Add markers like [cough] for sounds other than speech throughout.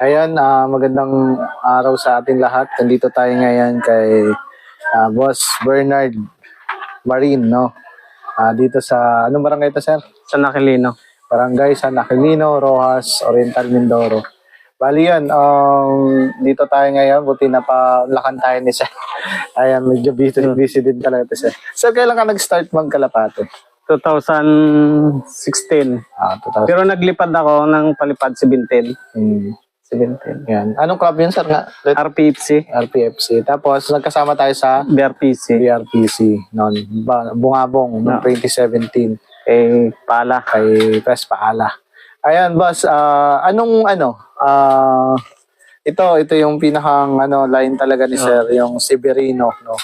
Ayun, ah, magandang araw sa ating lahat. Nandito tayo ngayon kay ah, Boss Bernard Marin, no? Ah, dito sa, anong barangay ito, sir? Sa Nakilino. Barangay San Aquilino, Rojas, Oriental Mindoro. Bali yun, um, dito tayo ngayon, buti na pa lakan tayo ni sir. [laughs] Ayan, medyo busy, busy din talaga ito, sir. Sir, kailan ka nag-start magkalapate? 2016. Ah, 2000. Pero naglipad ako ng palipad 17. Hmm, 17. yan. Anong club yun, sir? Nga? RPFC, RPFC. Tapos, nagkasama tayo sa BRPC, BRPC noon. Ba- Bungabong noong No. 2017 eh, pala. kay Pres Paala. Ayan, boss, ah, anong ano, ah, ito, ito yung pinakang ano, line talaga ni Sir, yung Severino, no?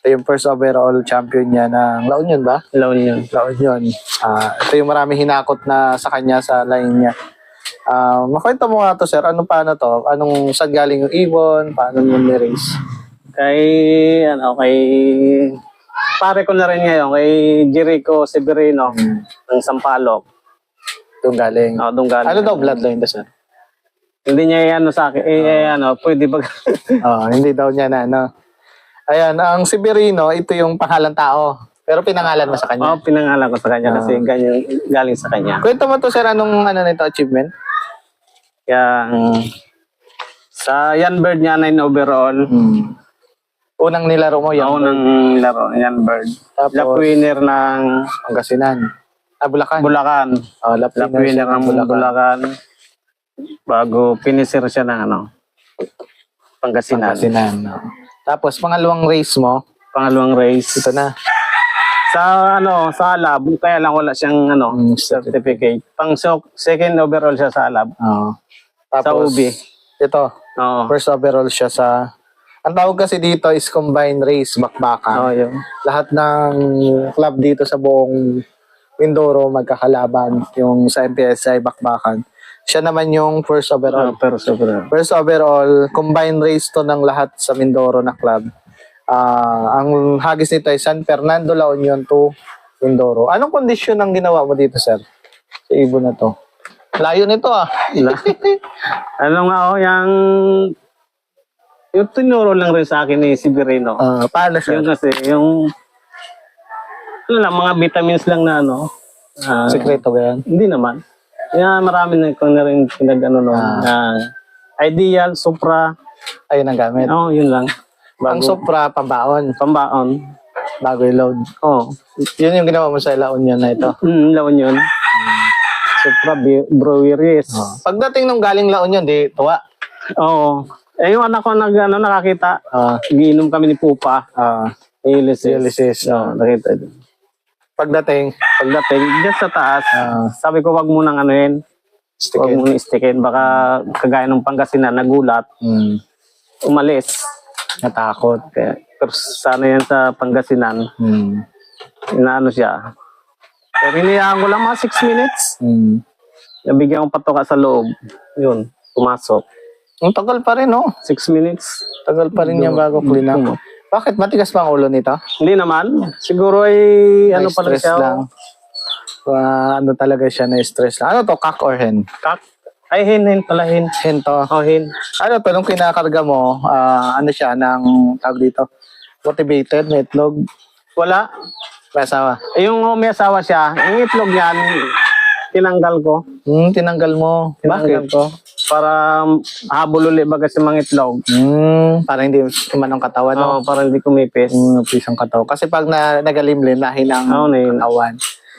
Ito yung first overall champion niya ng La Union ba? Laon yun. La Union. Ah, ito yung marami hinakot na sa kanya sa line niya. Ah, makwento mo nga to, sir. Ano paano to? Anong saan galing yung ibon? Paano mo ni-race? Kay, ano, kay, pare ko na rin ngayon, kay Jericho Severino, ng Sampaloc. Doon galing. Oh, doon galing. Ano daw bloodline to, sir? Hindi niya ano sa akin, eh, eh, ano, pwede ba? [laughs] Oh, hindi daw niya na, ano. Ayan, ang Severino, ito yung pangalan tao. Pero pinangalan mo sa oh, kanya. pinangalan ko sa kanya kasi ganyan, galing sa kanya. Kwento mo to, sir, anong ano nito achievement? Kaya, sa Yan Bird niya, 9 overall. Hmm. Unang nilaro mo, yan. ng laro, Yan Bird. Tapos, Lap winner ng Pangasinan. Ah, Bulacan. Bulacan. oh, lap Lap winner siya winner ng ng Bulacan. Bulacan. Bago finisher siya ng ano, Pangasinan. Pangasinan. no. Tapos, pangalawang race mo, Pangalawang race. ito na. Sa ano, sa Alab, kaya lang wala siyang ano, Mm, certificate. Pang so, second overall siya sa Alab. Oh. Sa Tapos, UBI. ito, Oo. first overall siya sa... Ang tawag kasi dito is combined race, bakbakan. Oo, yun. lahat ng club dito sa buong Mindoro magkakalaban yung sa MPSI bakbakan. Siya naman yung first overall. Oo, pero super. First overall, combined race to ng lahat sa Mindoro na club. Ah, ang hagis nito ay San Fernando La Union to Mindoro. Anong kondisyon ang ginawa mo dito, sir? Sa ibon na to. Layo nito ah. [laughs] Ano nga oh, yung yung tinuro lang rin sa akin ni Severino. Ah, paano sir? Yung kasi, yung ano lang, mga vitamins lang na ano. ah, Sekreto ba yan? hindi naman. Kaya marami na ko na rin pinag ano no. Ah. ah, ideal, supra. Ayun ang gamit. Oo, yun lang. Ang Bago, Supra, pambaon, pambaon. bago i-load. Oo. Yun yung ginawa mo sa La Union na ito. Mm, lawan yun. Supra, bi- breweries. Pagdating nung galing La Union, di tuwa. Oo. Eh, yung anak ko nag, ano, nakakita. Ah, Giinom kami ni Pupa. ah, Ulysses. Ulysses, Oo, nakita. din. pagdating, Pagdating, dyan sa taas, ah, sabi ko wag mo nang ano yun. Wag stick mo istikin. Baka kagaya ng Pangasinan, nagulat, mm, umalis. Natakot. Kaya, pero sana yan sa Pangasinan, Mm, inaano siya. Pero hinayaan ko lang mga 6 minutes. mm. Nabigyan ko patoka sa loob. Yun, pumasok. Ang tagal pa rin, no? 6 minutes. Tagal pa rin niya bago clean up. Bakit? Matigas pa ang ulo nito? Hindi naman. Siguro ay ano pa lang stress siya. lang. Ah, ano talaga siya na stress lang. Ano to? Cock or hen? Kak. Ay, hin, hin pala, hin. Hen to. Oh, hin. Ano to? Nung kinakarga mo, ah, ano siya, ng tawag dito? Motivated, may itlog, Wala. may asawa. Eh, yung may asawa siya, yung itlog niyan, tinanggal ko. Hmm, tinanggal mo. Tinanggal Bakit? ko. Para habol ulit baga sa mga itlog. Hmm, para hindi umanong katawan, no? Oo, para hindi kumipis. Yung pisang katawan. Kasi pag na, nagalimlim, nahinang Oo, na yun. katawan.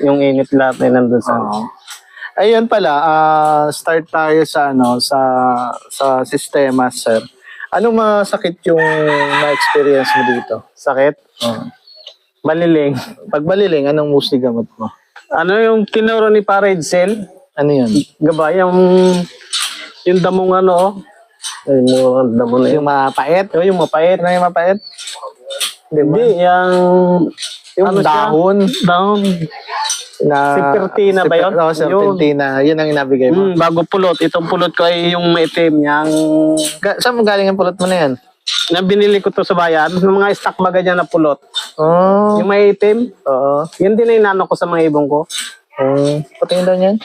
Yung init lahat ay nandun sa... Oo. Ayun pala, ah, start tayo sa ano sa sa sistema, sir. Anong masakit yung na-experience mo dito? Sakit. Oo. Maliling. Pag maliling, anong mostly gamot mo? Ano yung tinuro ni Para Edsel? Ano yun? Gaba, yung... Yung damong ano, oh. Yung damo na yun. Yung mapait? Oh, yung mapait. Ano yung mapait? Hindi, yung... Yung ano siya? dahon Na... Serpentina ba yun? Oo, serpentina. Yun ang inabigay mo. Hmm, bago pulot. Itong pulot ko ay yung maitim. Yung... Ga- saan mo galing ang pulot mo na yan? Na binili ko to sa bayan. Ng mga stock baga dyan na pulot. Oh, Yung maitim. oo. Yun din na inano ko sa mga ibong ko. Oh, patingin daw niyan.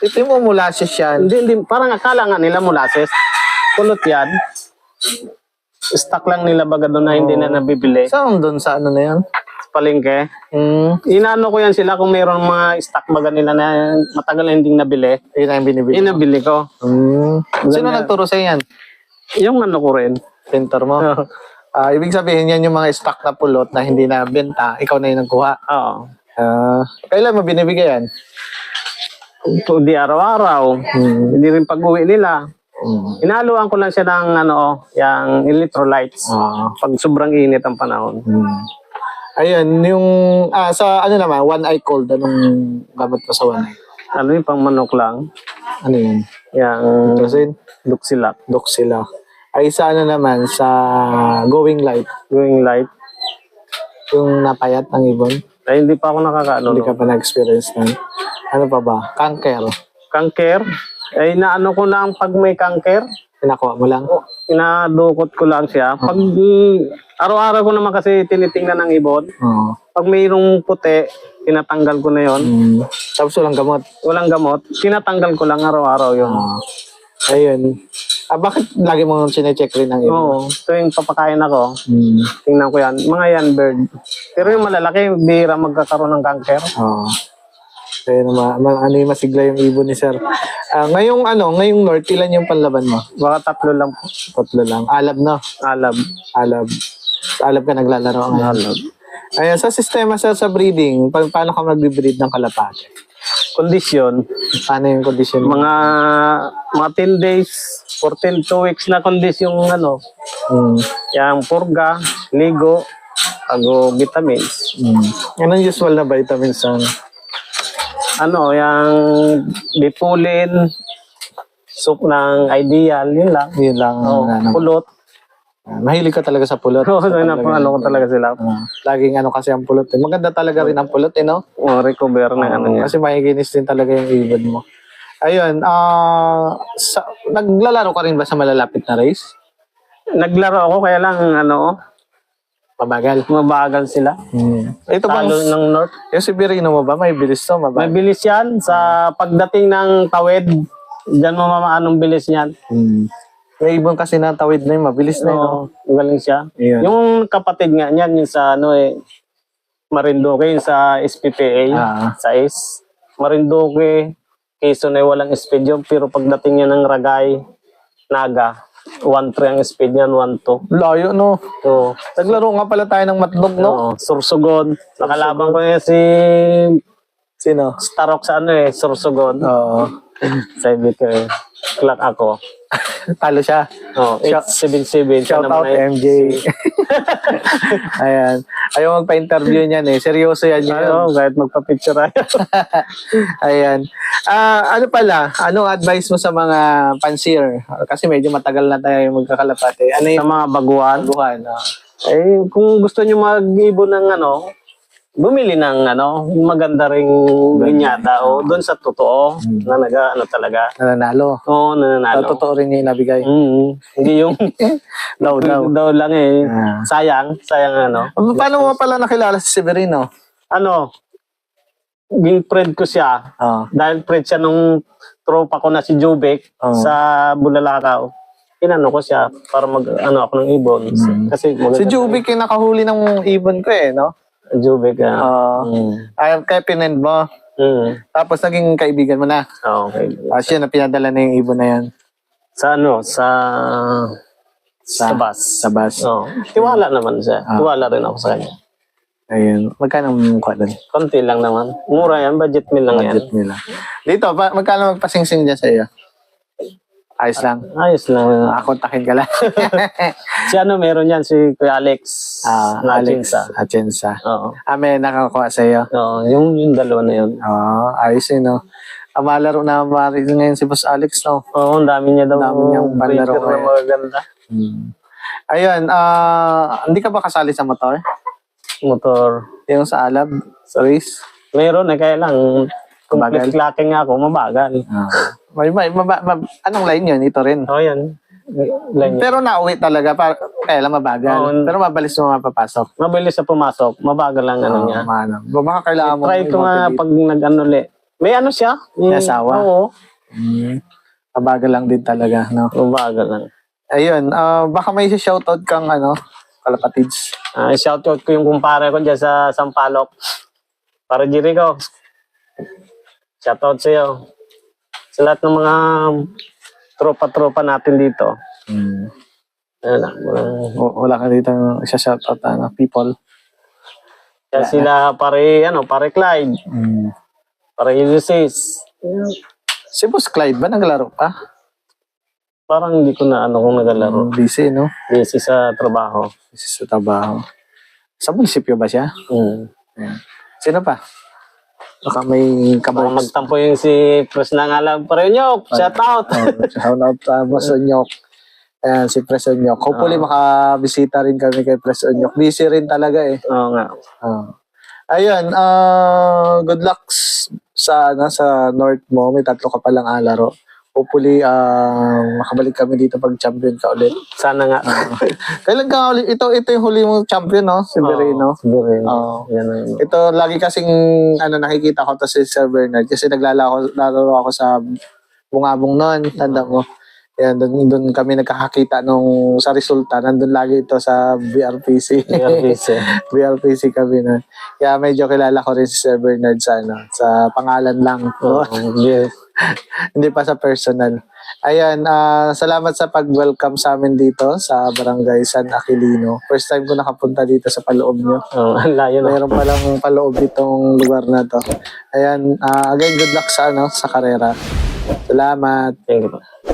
Ito mo molasses yan. Hindi, hindi. Parang akala nga nila molasses. Kulot yan. Stock lang nila baga doon na hindi na nabibili. Saan doon sa ano na yan? Palengke. Hmm. Inaano ko yan sila kung mayroong mga stock baga nila na matagal na hindi nabili. Yun ang binibili. Inabili ko. Hmm. Sino nagturo sa yan? Yung ano ko rin. Pintor mo? Ah, ibig sabihin yan yung mga stock na pulot na hindi na benta, ikaw na yung nagkuha. Oo. Ah, kailan mo binibigay yan? Hindi araw-araw. Hmm. Hindi rin pag-uwi nila. Hmm. Inaluan ko lang siya ng ano, yung electrolytes. Ah. Pag sobrang init ang panahon. Hmm. Ayun, yung ah, sa ano naman, one eye cold, anong gamot mo sa one eye? Ano yung pang manok lang? Ano yun? Yung Kasi Duxilak. dok sila. Ay sa ano naman, sa going light, Going light. yung napayat ng ibon. Ay, hindi pa ako nakakaano. Hindi no? ka pa na-experience nun. Ano pa ba? Cancer. Kanker. Ay, naano ko lang pag may kanker. Pinakuha mo lang. Inadukot ko lang siya. Pag mm, araw-araw ko naman kasi tinitingnan ng ibon. Oo. Pag mayroong puti, tinatanggal ko na yon. Hmm. Tapos walang gamot. Walang gamot, tinatanggal ko lang araw-araw yun. Ah. ayun. Ah, bakit lagi mo sinecheck rin ang ibon? Oo, tuwing papakain ako, Hmm. tingnan ko yan. Mga yan bird. Pero yung malalaki, bihira magkakaroon ng kanker. Oo. Kaya ma, ma, ano yung masigla yung ibon ni Sir. Ah, ngayong ano, ngayong North, ilan yung panlaban mo? Baka tatlo lang po. Tatlo lang. Alab na. Alab. Alab. Alab ka naglalaro ngayon. Alab. Ayan, sa sistema sa, sa breeding, pa, paano ka magbe-breed ng kalapate? Kondisyon, Paano yung condition mo? mga mga 10 days, 14, 2 weeks na kondisyon yung ano, Hmm. yung purga, ligo, bago vitamins. Hmm. Anong usual na vitamins ang Ano, yung bipulin, soup ng ideal, yun lang. yun lang? Oh, ano. pulot. Ah, Mahilig ka talaga sa pulot. Oo, ano, ano ko talaga sila. Ah, laging ano kasi ang pulot. Eh. Maganda talaga rin ang pulot, eh, no? Oh, recover na ano niya. Kasi makikinis din talaga yung ibon mo. Ayun, ah sa, naglalaro ka rin ba sa malalapit na race? Naglaro ako, kaya lang, ano, Mabagal. mabagal sila. Hmm. Ito bang, Talo ng North. yung si Birino mo ba, may bilis to, mabagal. Mabilis yan. Sa pagdating ng tawid, dyan mo mamaanong bilis niyan. Hmm. Yung ibon kasi na tawid na yun, mabilis na yun. no? Galing siya. Ayun. Yung kapatid nga niyan, yung sa ano eh, Marinduque, yung sa SPPA, Ah. sa IS. Marinduque, Quezon ay walang speed yun, pero pagdating niya ng Ragay, Naga, 1-3 ang speed niyan, 1-2. Layo, no? So, Naglaro nga pala tayo ng matnog, no? no, Sursugod. Nakalaban ko niya si Sino? Starok sa ano eh, Sursugod. Oo. Sabi ko eh, clock ako. [laughs] Talo siya. Oh, 877. Shout out MJ. [laughs] Ayan. Ayaw magpa-interview niyan eh. Seryoso yan yun. Ano, kahit magpa-picture ay. [laughs] Ayan. Ah, ano pala? Anong advice mo sa mga pansier? Kasi medyo matagal na tayo magkakalapate. Ano sa yung mga baguhan. buhan? Ah, Eh, kung gusto nyo mag-ibon ng ano, bumili ng ano, maganda ring linyada o doon sa totoo na naga, ano talaga. nananalo. Oo, nananalo. Totoo rin yung nabigay. Mm, hindi yung [laughs] Daw, daw. daw lang eh. Ah. Sayang, sayang ano. Paano mo pala nakilala si Severino? Ano, ging friend ko siya. Oh. Dahil friend siya nung tropa ko na si Jubek Oo. sa Bulalakaw. Inano ko siya para mag ano ako ng ibon. Kasi maganda. Si Jubic yung nakahuli ng ibon ko eh, no? Jubek. ah. Oo. Mm. Ay, kaya pinend mo. Mm. Tapos naging kaibigan mo na. Ah, okay. Ah, siya na pinadala na yung ibon na yan. Sa ano, sa sa, bus. Sa bus. Oo. Tiwala naman siya. Tiwala rin ako sa kanya. Ayun. Magkano ang mukha doon? Konti lang naman. Mura yan, budget meal lang Budget yan. nila. Dito, pa, magkano magpasingsing dyan sa iyo? Ayos lang. Ayos lang. Ah, kontakin ka lang. [laughs] si ano, meron yan, si Kuya Alex. Ah, na Alex. Atienza. Oo. Ah, may nakakuha sa iyo. Oo, yung, yung dalawa na yun. Oo, ayos yun, no? Ah, malaro na mari ngayon si Boss Alex, no? Oo, ang dami niya daw. Ang dami niyang panlaro breeder na ngayon. Hmm. Ayun, ah, hindi ka ba kasali sa motor? Motor. Yung sa Alab, sa race? Meron eh, kaya lang, Mabagal? complete clacking nga ako, mabagal. Ah. May, may, maba, mab- anong line yun? Ito rin. Oo, yan. Line Pero nauwi talaga, para, kaya lang mabagal. Oo. Pero mabalis mo mapapasok. Mabilis sa pumasok, mabagal lang ano Oo, niya. Mano. Baka kailangan mo. Try ko nga pag nag-ano ulit. May ano siya? May asawa? Oo. Hmm. Mabagal lang din talaga, no? Mabagal lang. Ayun, ah, baka may shoutout kang ano, kalapatids. Ah, shoutout ko yung kumpare ko dyan sa Sampaloc. Para Jericho. Shoutout sa iyo. Sa lahat ng mga tropa-tropa natin dito. Mm. Ayun na. walang- W- wala ka dito isa shoutout ano, people. Kaya sila pare, ano, pare Clyde, Mm. pare Ulysses. Si Boss Clyde ba naglaro pa? Parang hindi ko na ano kung nagalaro. Busy, no? Busy sa trabaho. Busy sa trabaho. Sa munisipyo ba siya? Hmm. Ayan. Sino pa? Baka may Baka magtampo yung si Pres na nga lang. Pare Nyok, shout out! Shout out sa [laughs] Boss Onyok. Ayan, si Pres Onyok. Hopefully, makabisita rin kami kay Pres Onyok. Busy rin talaga eh. Oo nga. Ah. Ayun, ah good luck s- sa ano, sa North mo. May tatlo ka palang alaro. Hopefully, ah makabalik kami dito pag champion ka ulit. Sana nga. [laughs] Kailan ka ulit? Ito, ito yung huli mong champion, no? Si Berino. Si Berino. Oo. Yan ang Ito, lagi kasing ano, nakikita ko to si Sir Bernard kasi naglalaro laro ako sa bungabong noon. Tanda mo. Yan, doon, doon kami nagkakakita nung sa resulta. Nandun lagi ito sa BRPC. BRPC. BRPC [laughs] kami na. Kaya medyo kilala ko rin si Sir Bernard sa, ano, sa pangalan lang. Oo, yes. [laughs] Hindi pa sa personal. Ayan, ah, salamat sa pag-welcome sa amin dito sa Barangay San Aquilino. First time ko nakapunta dito sa paloob nyo. Oo, ang layo na. Mayroon palang paloob itong lugar na to. Ayan, ah, again, good luck sa, ano, sa karera. Salamat. Thank you